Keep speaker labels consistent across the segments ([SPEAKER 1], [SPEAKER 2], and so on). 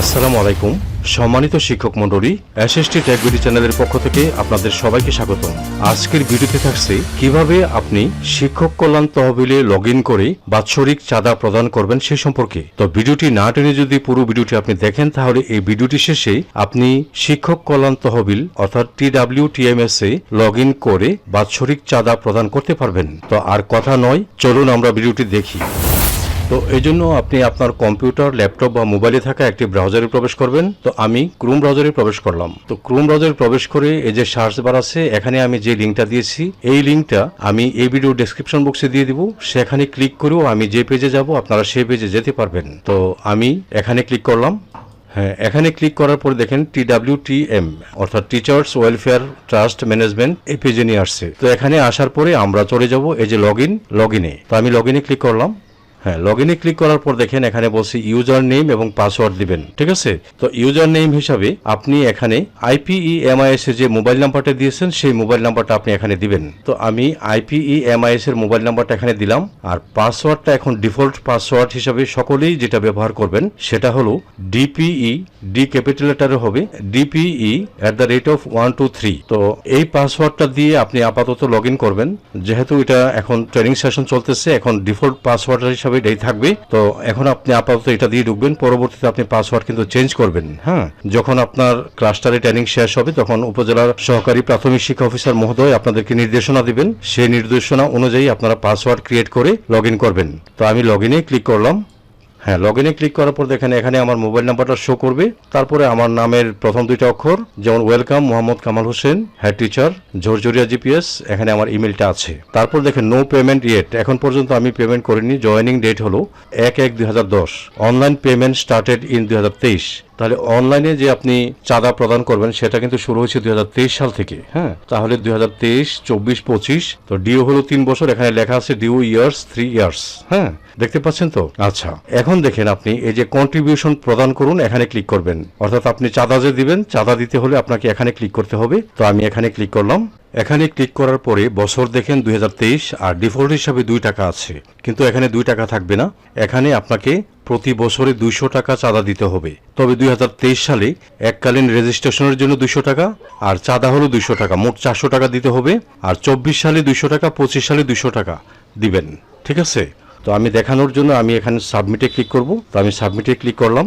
[SPEAKER 1] আসসালামু আলাইকুম। সম্মানিত শিক্ষক মণ্ডলী এসএসটি ট্যাগবিডি চ্যানেলের পক্ষ থেকে আপনাদের সবাইকে স্বাগতম। আজকের ভিডিওতে থাকছে কীভাবে আপনি শিক্ষক কল্যাণ তহবিলে লগ করে বাৎসরিক চাঁদা প্রদান করবেন সে সম্পর্কে। তো ভিডিওটি না টেনে যদি পুরো ভিডিওটি আপনি দেখেন, তাহলে এই ভিডিওটি শেষে আপনি শিক্ষক কল্যাণ তহবিল অর্থাৎ টি ডাব্লিউ টিএমএস এ লগ করে বাৎসরিক চাঁদা প্রদান করতে পারবেন। তো আর কথা নয়, চলুন আমরা ভিডিওটি দেখি। তো এই জন্য আপনি আপনার কম্পিউটার, ল্যাপটপ বা মোবাইলে থাকা একটি ব্রাউজারে প্রবেশ করবেন। তো আমি ক্রোম ব্রাউজারে প্রবেশ করলাম। তো ক্রোম ব্রাউজারে প্রবেশ করে এই যে সার্চ বার আছে, এখানে আমি যে লিঙ্কটা দিয়েছি, এই লিঙ্কটা আমি এই ভিডিও ডেসক্রিপশন বক্সে দিয়ে দিব। সেখানে ক্লিক করেও আমি যে পেজে যাব, আপনারা সেই পেজে যেতে পারবেন। তো আমি এখানে ক্লিক করলাম। হ্যাঁ এখানে ক্লিক করার পরে দেখেন টি ডাব্লিউ টি এম অর্থাৎ টিচার্স ওয়েলফেয়ার ট্রাস্ট ম্যানেজমেন্ট, এই পেজে নিয়ে আসছে। তো এখানে আসার পরে আমরা চলে যাব এই যে লগ ইন লগ ইনে তো আমি লগ ইনে ক্লিক করলাম। হ্যাঁ লগ ইনে ক্লিক করার পর দেখেন এখানে বলছি ইউজার নেম এবং পাসওয়ার্ড দিবেন, ঠিক আছে? তো ইউজার নেম হিসাবে আপনি এখানে আইপিই এমআইএস এর যে মোবাইল নাম্বারটা দিয়েছেন, সেই মোবাইল নাম্বারটা আপনি এখানে দিবেন। তো আমি আইপিই এমআইএস এর মোবাইল নাম্বারটা এখানে দিলাম, আর পাসওয়ার্ডটা এখন ডিফল্ট পাসওয়ার্ড হিসাবে সকলেই যেটা ব্যবহার করবেন, সেটা হলো ডিপিই ডি ক্যাপিটাল লেটারে হবে DPE at the rate of one two three তো এই পাসওয়ার্ডটা দিয়ে আপনি আপাতত লগ করবেন। যেহেতু এটা এখন ট্রেনিং সেশন চলতেছে, এখন ডিফল্ট পাসওয়ার্ড হিসাবে এটাই থাকবে। তো এখন আপনি আপাতত এটা দিয়ে ঢুকবেন, পরবর্তীতে আপনি পাসওয়ার্ড কিন্তু চেঞ্জ করবেন হ্যাঁ? যখন আপনার ক্লাস্টারে ট্রেনিং শেষ হবে, তখন উপজেলার সহকারী প্রাথমিক শিক্ষা অফিসার মহোদয় আপনাদেরকে নির্দেশনা দিবেন। সেই নির্দেশনা অনুযায়ী আপনারা পাসওয়ার্ড ক্রিয়েট করে লগ করবেন। তো আমি লগ ক্লিক করলাম। হ্যাঁ লগ ইনে ক্লিক করার পর দেখেন এখানে আমার মোবাইল নাম্বারটা শো করবে। তারপরে আমার নামের প্রথম দুইটা অক্ষর, যেমন welcome Mohammad Kamal Hossain head teacher Jharjharia GPS এখানে আমার ইমেলটা আছে। তারপর দেখেন নো পেমেন্ট ইয়েট এখন পর্যন্ত আমি পেমেন্ট করিনি জয়নিং ডেট হলো এক এক দুই অনলাইন পেমেন্ট স্টার্টেড ইন দুই হাজার তেইশ। তাহলে অনলাইনে যে আপনি চাঁদা প্রদান করবেন, সেটা কিন্তু শুরু হয়েছে দু হাজার তেইশ সাল থেকে হ্যাঁ? তাহলে দুই হাজার তেইশ, চব্বিশ, পঁচিশ, তো ডিও হলো তিন বছর, এখানে লেখা আছে ডিও ইয়ার্স, থ্রি ইয়ার্স হ্যাঁ? দেখতে পাচ্ছেন তো? আচ্ছা এখন দেখেন আপনি এই যে কন্ট্রিবিউশন প্রদান করুন, এখানে ক্লিক করবেন। অর্থাৎ আপনি চাঁদা যে দিবেন, চাঁদা দিতে হলে আপনাকে এখানে ক্লিক করতে হবে। তো আমি এখানে ক্লিক করলাম। এখানে ক্লিক করার পরে বছর দেখেন দুই হাজার তেইশ আর ডিফল্ট হিসাবে দুই টাকা আছে। কিন্তু এখানে দুই টাকা থাকবে না। এখানে আপনাকে প্রতি বছরে দুইশো টাকা চাঁদা দিতে হবে। তবে দুই হাজার তেইশ সালে এককালীন রেজিস্ট্রেশনের জন্য দুইশো টাকা, আর চাঁদা হলো দুইশো টাকা। মোট চারশো টাকা দিতে হবে, আর চব্বিশ সালে দুইশো টাকা, পঁচিশ সালে দুইশো টাকা দিবেন। ঠিক আছে? তো আমি দেখানোর জন্য আমি এখানে সাবমিটে ক্লিক করব। তো আমি সাবমিটে ক্লিক করলাম।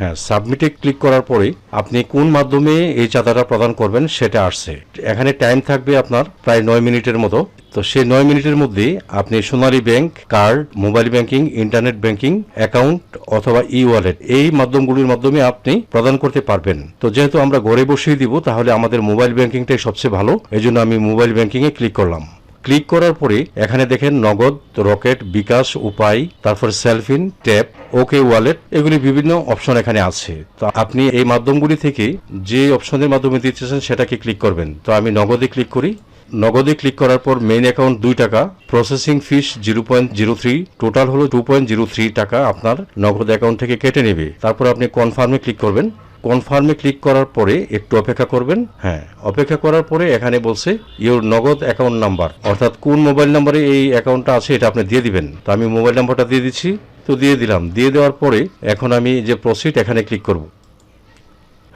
[SPEAKER 1] হ্যাঁ সাবমিটে ক্লিক করার পরে আপনি কোন মাধ্যমে এই চাঁদাটা প্রদান করবেন সেটা আসছে। এখানে টাইম থাকবে আপনার প্রায় নয় মিনিটের মতো। তো সেই নয় মিনিটের মধ্যে আপনি Sonali bank card mobile banking internet banking account অথবা ই ওয়ালেট এই মাধ্যমগুলির মাধ্যমে আপনি প্রদান করতে পারবেন। তো যেহেতু আমরা ঘরে বসেই দিব, তাহলে আমাদের মোবাইল ব্যাংকিংটাই সবচেয়ে ভালো। এই জন্য আমি মোবাইল ব্যাংকিংয়ে ক্লিক করলাম। ক্লিক করার পরে এখানে দেখেন নগদ, রকেট, বিকাশ, উপায়, তারপর সেলফিন, ট্যাপ, ওকে ওয়ালেট, এগুলি বিভিন্ন অপশন এখানে আছে। তো আপনি এই মাধ্যমগুলি থেকে যে অপশনের মাধ্যমে দিতেছেন সেটাকে ক্লিক করবেন। তো আমি নগদে ক্লিক করি। নগদে ক্লিক করার পর মেইন অ্যাকাউন্ট দুই টাকা, processing fees zero point zero three, total হলো টু পয়েন্ট জিরো থ্রি টাকা আপনার নগদ অ্যাকাউন্ট থেকে কেটে নেবে। তারপর আপনি কনফার্মে ক্লিক করবেন। কনফার্মে ক্লিক করার পরে একটু অপেক্ষা করবেন। হ্যাঁ। অপেক্ষা করার পরে এখানে বলছে ইওর নগদ অ্যাকাউন্ট নাম্বার অর্থাৎ কোন মোবাইল নাম্বারে এই অ্যাকাউন্টটা আছে এটা আপনি দিয়ে দিবেন। তো আমি মোবাইল নাম্বারটা দিয়ে দিচ্ছি। তো দিয়ে দিলাম। দিয়ে দেওয়ার পরে এখন আমি যে প্রসিড এখানে ক্লিক করব।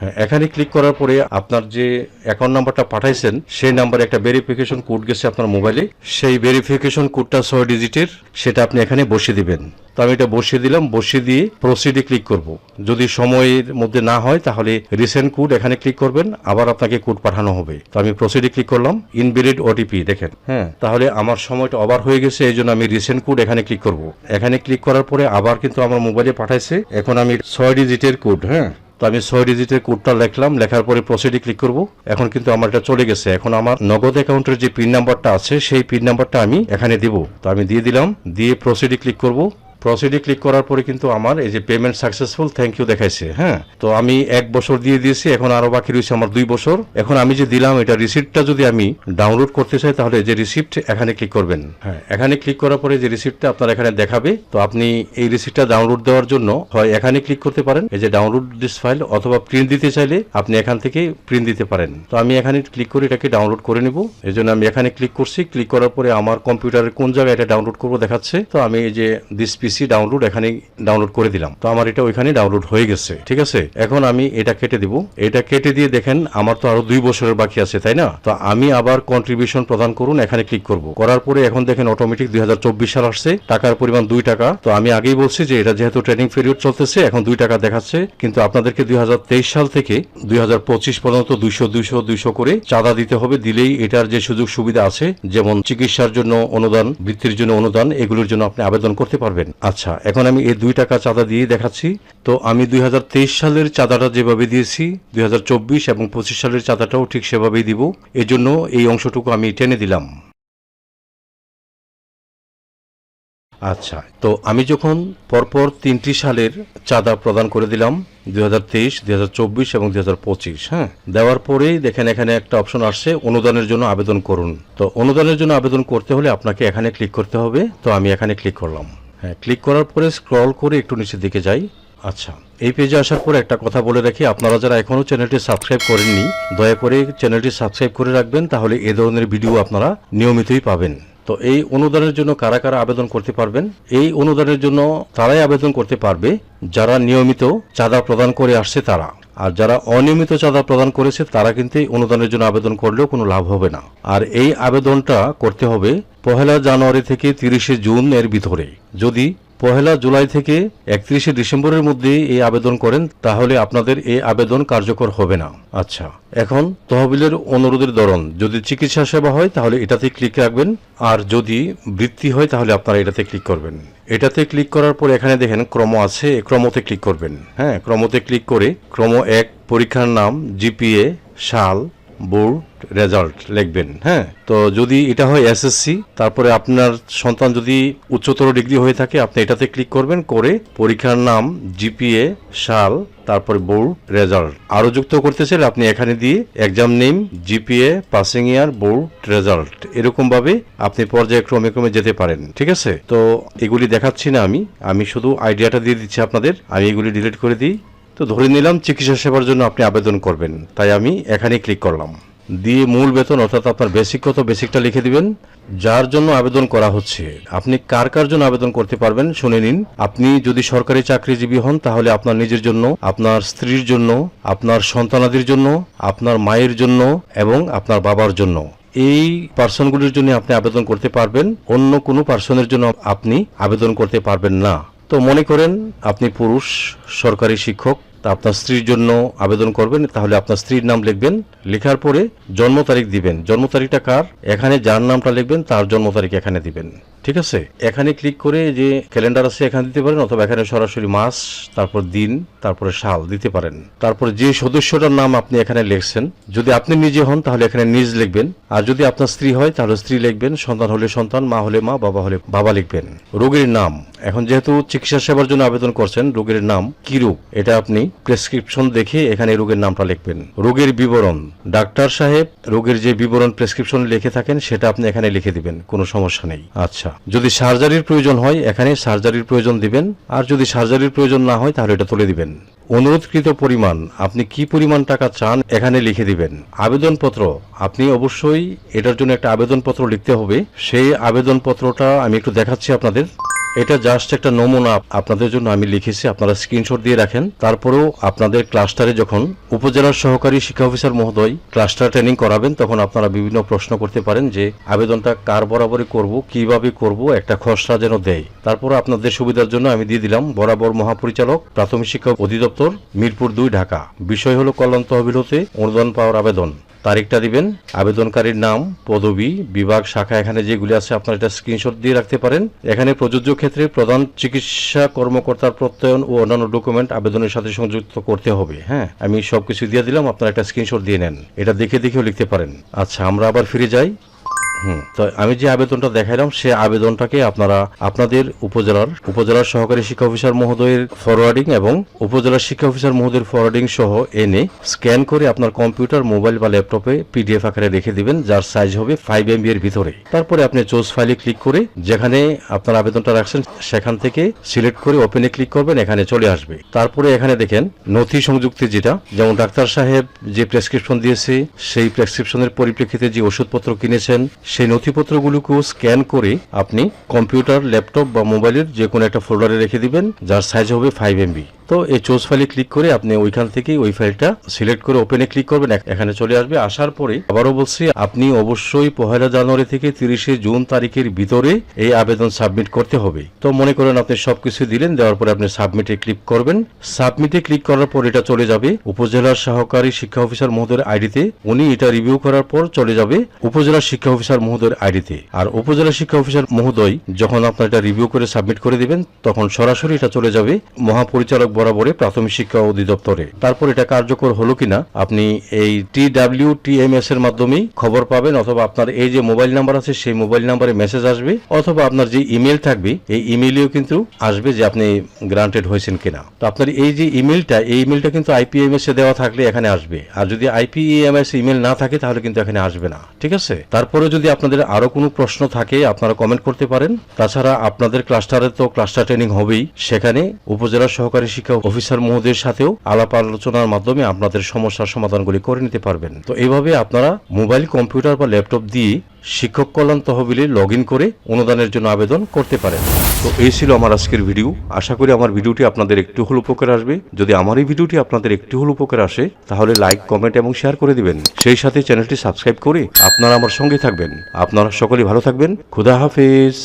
[SPEAKER 1] হ্যাঁ এখানে ক্লিক করার পরে আপনার যে অ্যাকাউন্ট নাম্বারটা পাঠাইছেন, সেই নাম্বারে একটা ভেরিফিকেশন কোড গেছে আপনার মোবাইলে সেই ভেরিফিকেশন কোডটা ছয় ডিজিটের সেটা আপনি এখানে বসিয়ে দিবেন। তো আমি এটা বসিয়ে দিলাম, বসিয়ে দিয়ে প্রসিডে ক্লিক করব। যদি সময়ের মধ্যে না হয়, তাহলে রিসেন্ট কোড এখানে ক্লিক করবেন, আবার আপনাকে কোড পাঠানো হবে। তো আমি প্রসিডে ক্লিক করলাম ইনভ্যালিড ওটিপি দেখেন। হ্যাঁ তাহলে আমার সময়টা ওভার হয়ে গেছে, এই জন্য আমি রিসেন্ট কোড এখানে ক্লিক করব। এখানে ক্লিক করার পরে আবার কিন্তু আমার মোবাইলে পাঠাইছে, এখন আমি ছয় ডিজিটের কোড হ্যাঁ। আমি ছয় ডিজিটের কোডটা লিখলাম, লেখার পরে প্রসিডে ক্লিক করব। এখন কিন্তু আমার এটা চলে গেছে। এখন আমার নগদ অ্যাকাউন্টের যে পিন নাম্বারটা আছে, সেই পিন নাম্বারটা আমি এখানে দিব। তো আমি দিয়ে দিলাম, দিয়ে প্রসিডে ক্লিক করব। প্রসিডে ক্লিক করার পরে কিন্তু আমার এই যে পেমেন্ট সাকসেসফুল থ্যাংক ইউ দেখাইছে হ্যাঁ? তো আমি এক বছর দিয়ে দিয়েছি, এখন আরও বাকি রয়েছে আমার দুই বছর। এখন আমি যে দিলাম, এটা রিসিপ্টটা যদি আমি ডাউনলোড করতে চাই, তাহলে যে রিসিপ্ট এখানে ক্লিক করবেন। হ্যাঁ এখানে ক্লিক করার পরে যে রিসিপ্টটা আপনার এখানে দেখাবে, তো আপনি এই রিসিপ্টটা ডাউনলোড দেওয়ার জন্য হয় এখানে ক্লিক করতে পারেন, এই যে ডাউনলোড দিস ফাইল অথবা প্রিন্ট দিতে চাইলে আপনি এখান থেকে প্রিন্ট দিতে পারেন। তো আমি এখানে ক্লিক করে এটাকে ডাউনলোড করে নিব। এই জন্য আমি এখানে ক্লিক করছি। ক্লিক করার পরে আমার কম্পিউটারের কোন জায়গায় এটা ডাউনলোড করব দেখাচ্ছে। তো আমি এই যে দিস পিসি দিছি ডাউনলোড এখানে ডাউনলোড করে দিলাম। তো আমার এটা ওইখানে ডাউনলোড হয়ে গেছে, ঠিক আছে? এখন আমি এটা কেটে দিব। এটা কেটে দিয়ে দেখেন, আমার তো আরও দুই বছরের বাকি আছে, তাই না? তো আমি আবার কন্ট্রিবিউশন প্রদান করুন, এখানে ক্লিক করব। করার পরে এখন দেখেন অটোমেটিক দুই হাজার চব্বিশ সাল আসছে, টাকার পরিমাণ দুই টাকা। তো আমি আগেই বলছি যে এটা যেহেতু ট্রেনিং পিরিয়ড চলতেছে, এখন দুই টাকা দেখাচ্ছে। কিন্তু আপনাদেরকে দুই হাজার তেইশ সাল থেকে দুই হাজার পঁচিশ পর্যন্ত দুইশো দুইশো দুইশো করে চাঁদা দিতে হবে। দিলেই এটার যে সুযোগ সুবিধা আছে, যেমন চিকিৎসার জন্য অনুদান, বৃত্তির জন্য অনুদান, এগুলোর জন্য আপনি আবেদন করতে পারবেন। আচ্ছা এখন আমি এই দুই টাকা চাঁদা দিয়ে দেখাচ্ছি। তো আমি দুই হাজার তেইশ সালের চাঁদাটা যেভাবে দিয়েছি, দুই হাজার চব্বিশ এবং পঁচিশ সালের চাঁদাটাও ঠিক সেভাবেই দিব। এজন্য এই অংশটুকু আমি টেনে দিলাম। আচ্ছা তো আমি যখন পরপর তিনটি সালের চাঁদা প্রদান করে দিলাম, দুই হাজার তেইশ এবং দুই হাজার পঁচিশ হ্যাঁ দেওয়ার পরেই দেখেন এখানে একটা অপশন আসছে, অনুদানের জন্য আবেদন করুন। তো অনুদানের জন্য আবেদন করতে হলে আপনাকে এখানে ক্লিক করতে হবে। তো আমি এখানে ক্লিক করলাম। হ্যাঁ ক্লিক করার পরে স্ক্রল করে একটু নিচের দিকে যাই। আচ্ছা এই পেজে আসার পর একটা কথা বলে রাখি, আপনারা যারা এখনও চ্যানেলটি সাবস্ক্রাইব করেননি, দয়া করে চ্যানেলটি সাবস্ক্রাইব করে রাখবেন, তাহলে এ ধরনের ভিডিও আপনারা নিয়মিতই পাবেন। তো এই অনুদানের জন্য কারা কারা আবেদন করতে পারবেন? এই অনুদানের জন্য তারাই আবেদন করতে পারবে, যারা নিয়মিত চাঁদা প্রদান করে আসছে তারা। আর যারা অনিয়মিত চাঁদা প্রদান করেছে, তারা কিন্তু এই অনুদানের জন্য আবেদন করলেও কোনো লাভ হবে না। আর এই আবেদনটা করতে হবে পহেলা জানুয়ারি থেকে তিরিশে জুন এর ভিতরে। যদি পহেলা জুলাই থেকে একত্রিশে ডিসেম্বরের মধ্যে এই আবেদন করেন, তাহলে আপনাদের এই আবেদন কার্যকর হবে না। আচ্ছা এখন তহবিলের অনুরোধের ধরন। যদি চিকিৎসা সেবা হয়, তাহলে এটাতে ক্লিক রাখবেন। আর যদি বৃত্তি হয়, তাহলে আপনারা এটাতে ক্লিক করবেন। এটাতে ক্লিক করার পর এখানে দেখেন ক্রম আছে ক্রমতে ক্লিক করবেন। হ্যাঁ ক্রমতে ক্লিক করে ক্রম এক, পরীক্ষার নাম, জিপিএ, সাল বোর্ড রেজাল্ট লিখবেন হ্যাঁ? তো যদি এটা হয় এসএসসি তারপরে আপনার সন্তান যদি উচ্চতর ডিগ্রি হয়ে থাকে, আপনি এটাতে ক্লিক করবেন, করে পরীক্ষার নাম জিপিএ সাল, তারপরে বোর্ড রেজাল্ট আরও যুক্ত করতে চাইলে আপনি এখানে দিয়ে exam name GPA passing year board result এরকম ভাবে আপনি পর্যায়ক্রমে ক্রমে যেতে পারেন, ঠিক আছে? তো এগুলি দেখাচ্ছি না আমি আমি শুধু আইডিয়াটা দিয়ে দিচ্ছি আপনাদের, আমি এগুলি ডিলিট করে দিই। তো ধরে নিলাম চিকিৎসা সেবার জন্য আপনি আবেদন করবেন। তাই আমি এখানে ক্লিক করলাম। দিয়ে মূল বেতন, অর্থাৎ আপনার বেসিক কত বেসিকটা লিখে দিবেন। যার জন্য আবেদন করা হচ্ছে, আপনি কার কার জন্য আবেদন করতে পারবেন শুনে নিন। আপনি যদি সরকারি চাকরিজীবী হন, তাহলে আপনার নিজের জন্য, আপনার স্ত্রীর জন্য, আপনার সন্তানাদির জন্য, আপনার মায়ের জন্য এবং আপনার বাবার জন্য। এই পার্সনগুলির জন্য আপনি আবেদন করতে পারবেন, অন্য কোনো পার্সনের জন্য আপনি আবেদন করতে পারবেন না। তো মনে করেন আপনি পুরুষ, সরকারি শিক্ষক, তা আপনার স্ত্রীর জন্য আবেদন করবেন, তাহলে আপনার স্ত্রীর নাম লিখবেন, লেখার পরে জন্ম তারিখ দিবেন। জন্ম তারিখটা কার? এখানে যার নামটা লিখবেন, তার জন্ম তারিখ এখানে দিবেন। ঠিক আছে? এখানে ক্লিক করে যে ক্যালেন্ডার আছে এখানে দিতে পারেন অথবা এখানে সরাসরি মাস, তারপর দিন, তারপরে সাল দিতে পারেন। তারপর যে সদস্যটার নাম আপনি এখানে লিখছেন, যদি আপনি নিজে হন তাহলে এখানে নিজ লিখবেন, আর যদি আপনার স্ত্রী হয় তাহলে স্ত্রী লিখবেন, সন্তান হলে সন্তান, মা হলে মা, বাবা হলে বাবা লিখবেন। রোগীর নাম, এখন যেহেতু চিকিৎসা সেবার জন্য আবেদন করছেন, রোগীর নাম কি রোগ? এটা আপনি প্রেসক্রিপশন দেখে এখানে রোগের নামটা লিখবেন। রোগের বিবরণ, ডাক্তার সাহেব রোগের যে বিবরণ প্রেসক্রিপশন লিখে থাকেন সেটা আপনি এখানে লিখে দিবেন, কোনো সমস্যা নেই। আচ্ছা যদি সার্জারির প্রয়োজন হয়, এখানে সার্জারির প্রয়োজন দিবেন, আর যদি সার্জারির প্রয়োজন না হয়, তাহলে এটা তুলে দিবেন। অনুরোধকৃত পরিমাণ, আপনি কি পরিমাণ টাকা চান, এখানে লিখে দিবেন। আবেদনপত্র, আপনি অবশ্যই এটার জন্য একটা আবেদনপত্র লিখতে হবে। সেই আবেদনপত্রটা আমি একটু দেখাচ্ছি আপনাদের। এটা জাস্ট একটা নমুনা আপনাদের জন্য আমি লিখেছি, আপনারা স্ক্রিনশট দিয়ে রাখেন। তারপরেও আপনাদের ক্লাস্টারে যখন উপজেলার সহকারী শিক্ষা অফিসার মহোদয় ক্লাস্টার ট্রেনিং করাবেন, তখন আপনারা বিভিন্ন প্রশ্ন করতে পারেন যে, আবেদনটা কার বরাবরই করব, কীভাবে করব, একটা খসড়া যেন দেয়। তারপর আপনাদের সুবিধার জন্য আমি দিয়ে দিলাম, বরাবর মহাপরিচালক, প্রাথমিক শিক্ষা অধিদপ্তর, মিরপুর দুই, ঢাকা। বিষয় হলো কল্যাণ তহবিল হতে অনুদান পাওয়ার আবেদন। তারিখটা দিবেন। আবেদনকারীর নাম, পদবি, বিভাগ, শাখা, এখানে যেগুলি আছে আপনারা এটা স্ক্রিনশট দিয়ে রাখতে পারেন। এখানে প্রযোজ্য ক্ষেত্রে প্রধান চিকিৎসা কর্মকর্তার প্রত্যয়ন ও অন্যান্য ডকুমেন্ট আবেদনের সাথে সংযুক্ত করতে হবে হ্যাঁ? আমি সবকিছু দিয়ে দিলাম, আপনারা একটা স্ক্রিনশট দিয়ে নেন। এটা দেখে দেখেও লিখতে পারেন। আচ্ছা আমরা আবার ফিরে যাই। তো আমি যে আবেদনটা দেখাইলাম, সে আবেদনটাকে আপনারা, আপনাদের উপজেলার উপজেলার সহকারী শিক্ষা অফিসার মহোদয়ের ফরওয়ার্ডিং এবং উপজেলার শিক্ষা অফিসার মহোদয়ের ফরওয়ার্ডিং সহ এনে স্ক্যান করে আপনার কম্পিউটার মোবাইল বা ল্যাপটপে পিডিএফ আকারে রেখে দিবেন, যার সাইজ হবে ফাইভ এমবি এর ভিতরে। তারপরে আপনি চোজ ফাইলে ক্লিক করে যেখানে আপনার আবেদনটা রাখছেন, সেখান থেকে সিলেক্ট করে ওপেনে ক্লিক করবেন, এখানে চলে আসবে। তারপরে এখানে দেখেন, নথি সংযুক্তি যেটা, যেমন ডাক্তার সাহেব যে প্রেসক্রিপশন দিয়েছে, সেই প্রেসক্রিপশনের পরিপ্রেক্ষিতে যে ওষুধপত্র কিনেছেন সেই নথিপত্রগুলোকেও স্ক্যান করে আপনি কম্পিউটার, ল্যাপটপ বা মোবাইলের যে কোনো একটা ফোল্ডারে রেখে দিবেন, যার সাইজ হবে ফাইভ এমবি তো এই চোজ ফাইলে ক্লিক করে আপনি ওইখান থেকে ওই ফাইলটা সিলেক্ট করে ওপেনে ক্লিক করবেন। এখানে চলে আসবে। আসার পরে আবারও বলছি, আপনি অবশ্যই পহেলা জানুয়ারি থেকে তিরিশে জুন তারিখের ভিতরে এই আবেদন সাবমিট করতে হবে। তো মনে করেন আপনি সবকিছু দিলেন, দেওয়ার পরে আপনি সাবমিটে ক্লিক করবেন। সাবমিটে ক্লিক করার পর এটা চলে যাবে। উপজেলার সহকারী শিক্ষা অফিসার মহোদয়ের আইডিতে উনি এটা রিভিউ করার পর চলে যাবে উপজেলা শিক্ষা অফিসার মহোদয়ের আইডিতে আর উপজেলা শিক্ষা অফিসার মহোদয় যখন আপনার এটা রিভিউ করে সাবমিট করে দিবেন, তখন সরাসরি এটা চলে যাবে। মহাপরিচালক বরাবরে প্রাথমিক শিক্ষা অধিদপ্তরে। তারপর এটা কার্যকর হলো কিনা, আপনি এই T W T M S এর মাধ্যমেই খবর পাবেন, অথবা আপনার এই যে মোবাইল নাম্বার আছে, সেই মোবাইল নাম্বারে মেসেজ আসবে, অথবা আপনার যে ইমেল থাকবে, এই ইমেইলেও কিন্তু আসবে যে আপনি গ্রান্টেড হয়েছেন কিনা। তো আপনার এই যে ইমেলটা এই ইমেলটা কিন্তু আইপিএমএস এ দেওয়া থাকলে এখানে আসবে। আর যদি আইপিএমএস ইমেল না থাকে, তাহলে কিন্তু এখানে আসবে না। ঠিক আছে? তারপরে যদি আপনাদের আরও কোনো প্রশ্ন থাকে, আপনারা কমেন্ট করতে পারেন। তাছাড়া আপনাদের ক্লাস্টারে তো ক্লাস্টার ট্রেনিং হবেই। সেখানে উপজেলা সহকারী শিক্ষা অফিসার মহোদয়ের সাথেও আলাপ আলোচনার মাধ্যমে আপনাদের সমস্যার সমাধানগুলি করে নিতে পারবেন। তো এইভাবে আপনারা মোবাইল, কম্পিউটার বা ল্যাপটপ দিয়ে শিক্ষক কল্যাণ তহবিলে লগ করে অনুদানের জন্য আবেদন করতে পারেন। তো এই ছিল আমার আজকের ভিডিও। আশা করি আমার ভিডিওটি আপনাদের একটু হল উপকার আসবে। যদি আমার এই ভিডিওটি আপনাদের একটু হল উপকার আসে, তাহলে লাইক, কমেন্ট এবং শেয়ার করে দিবেন। সেই সাথে চ্যানেলটি সাবস্ক্রাইব করে আপনারা আমার সঙ্গে থাকবেন। আপনারা সকলেই ভালো থাকবেন। খুদা হাফেজ।